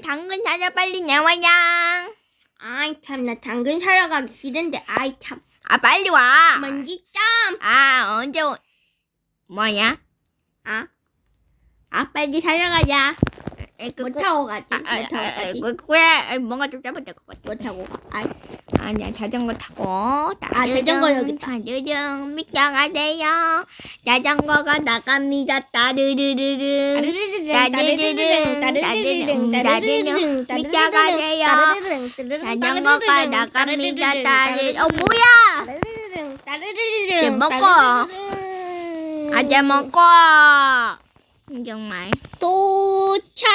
빨리 당근 사자 빨리 나와야. 아이 참 나 당근 사러 가기 싫은데 아이 참 아 빨리 와. 먼지 점. 아 언제 오... 뭐야? 아, 아 빨리 사러 가자. 에, 그, 못 그, 타고 가지. 아, 못 아, 타고 아, 아, 가지. 그, 그래 뭔가 좀 잘못될 것 같아. 못 타고 가. 아, 아니야 자전거 타고 아, 자전거 여기 있다. 따르릉 미쳐가세요 자전거가 나갑니다 따르르르릉 따르르릉, 따르르르릉, 밑장가세요. 따르르르릉, 따르르르릉, 자전거가 나갑니다 따르 어 뭐야 따르르르릉, 먹고. 따르르르릉. 아재 먹고 정말 도착.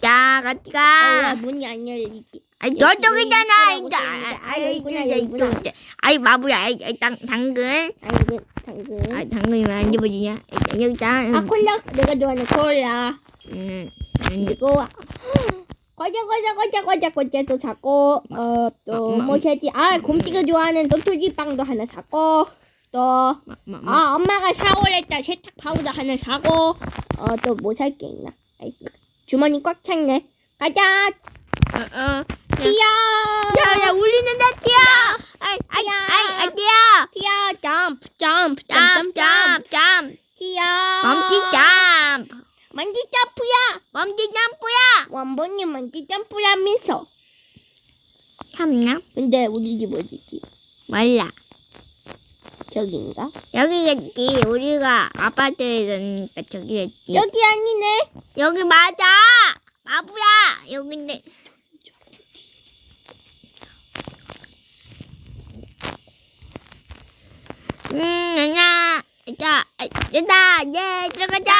자 같이 가 문이 안 열리지? 아이 저쪽이잖아. 아이. 아, 여기구나, 여기구나. 아이 마부야 아이 아이, 당 당근? 당근, 당근. 아 당근이 왜 안 집어지냐? 여기 있다. 아 콜라. 내가 좋아하는 콜라. 음, 음. 그리고 과자 과자 과자 과자 과자도 사고 어또 마- 마- 뭐지? 아 곰씨가 좋아하는 도토리빵도 하나 사고 또 아. 엄마가 사오랬다. 세탁 파우더 하나 사고 어 또 뭐 살 게 있나? 아이고, 주머니 꽉 찼네. 가자! 어, 어. 티야 야야 울리는다 뛰어. 아이 아이 야. 아이 아이 뛰어. 티야 점프 점프 점점점 티야 멈치 점프. 먼지 점프야. 멈치 점프야. 원본님 먼지 점프라면서. 참나? 근데 우리 집 어디지? 몰라. 저기인가? 여기겠지. 우리가 아파트에 사니까 저기겠지. 여기 아니네. 여기 맞아. 마부야. 여기인데 음 아니야 자 아, 됐다. 예 들어가자.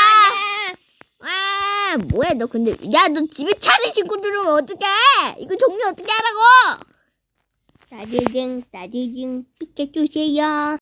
와 뭐야 너 근데. 야 너 집에 차를 신고 들어오면 어떡해? 이거 종류 어떻게 하라고? 따르릉 따르릉 비켜주세요.